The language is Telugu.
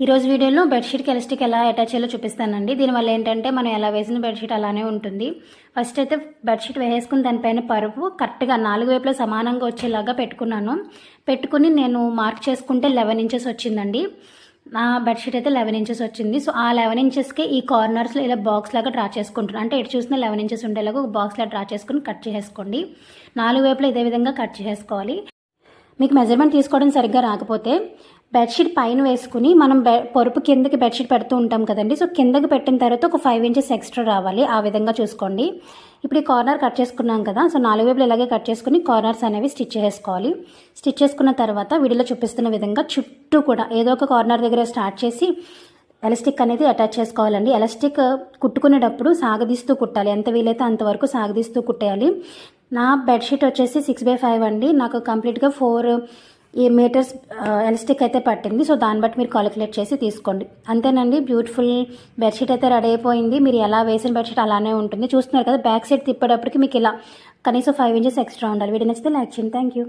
ఈరోజు వీడియోలో బెడ్షీట్కి ఎలాస్టిక్ ఎలా అటాచ్ చేయాలో చూపిస్తానండి. దీనివల్ల ఏంటంటే మనం ఎలా వేసిన బెడ్షీట్ అలానే ఉంటుంది. ఫస్ట్ అయితే బెడ్షీట్ వేసుకుని దానిపైన పరుపు కరెక్ట్గా నాలుగు వైపులా సమానంగా వచ్చేలాగా పెట్టుకున్నాను. పెట్టుకుని నేను మార్క్ చేసుకుంటే లెవెన్ ఇంచెస్ వచ్చిందండి. నా బెడ్షీట్ అయితే లెవెన్ ఇంచెస్ వచ్చింది. సో ఆ లెవెన్ ఇంచెస్కి ఈ కార్నర్స్లో ఇలా బాక్స్ లాగా డ్రా చేసుకుంటున్నాను. అంటే ఎటు చూసిన లెవెన్ ఇంచెస్ ఉండేలాగా ఒక బాక్స్ డ్రా చేసుకుని కట్ చేసుకోండి నాలుగు వైపులా ఇదే విధంగా కట్ చేసుకోవాలి మీకు మెజర్మెంట్ తీసుకోవడం సరిగ్గా రాకపోతే బెడ్షీట్ పైన వేసుకుని మనం బె పొరుపు కిందకి బెడ్షీట్ పెడుతూ ఉంటాం కదండి. సో కిందకి పెట్టిన తర్వాత ఒక ఫైవ్ ఇంచెస్ ఎక్స్ట్రా రావాలి. ఆ విధంగా చూసుకోండి. ఇప్పుడు ఈ కార్నర్ కట్ చేసుకున్నాం కదా సో నాలుగు వైపులు ఇలాగే కట్ చేసుకుని కార్నర్స్ అనేవి స్టిచ్ చేసుకోవాలి. స్టిచ్ చేసుకున్న తర్వాత వీడియోలో చూపిస్తున్న విధంగా చుట్టూ కూడా ఏదో ఒక కార్నర్ దగ్గర స్టార్ట్ చేసి ఎలాస్టిక్ అనేది అటాచ్ చేసుకోవాలండి. ఎలాస్టిక్ కుట్టుకునేటప్పుడు సాగదీస్తూ కుట్టాలి. ఎంత వీలైతే అంతవరకు సాగదీస్తూ కుట్టేయాలి. నా బెడ్షీట్ వచ్చేసి సిక్స్ బై ఫైవ్ అండి. నాకు కంప్లీట్గా ఫోర్ ఈ మీటర్స్ ఎలాస్టిక్ అయితే పట్టింది. సో దాన్ని బట్టి మీరు కాలిక్యులేట్ చేసి తీసుకోండి. అంతేనండి బ్యూటిఫుల్ బెడ్షీట్ అయితే రెడీ అయిపోయింది. మీరు ఎలా వేసిన బెడ్షీట్ అలానే ఉంటుంది. చూస్తున్నారు కదా బ్యాక్ సైడ్ తిప్పేటప్పటికి మీకు ఇలా కనీసం ఫైవ్ ఇంచెస్ ఎక్స్ట్రా ఉండాలి. వీడియో నచ్చితే లైక్ చేయండి. Thank you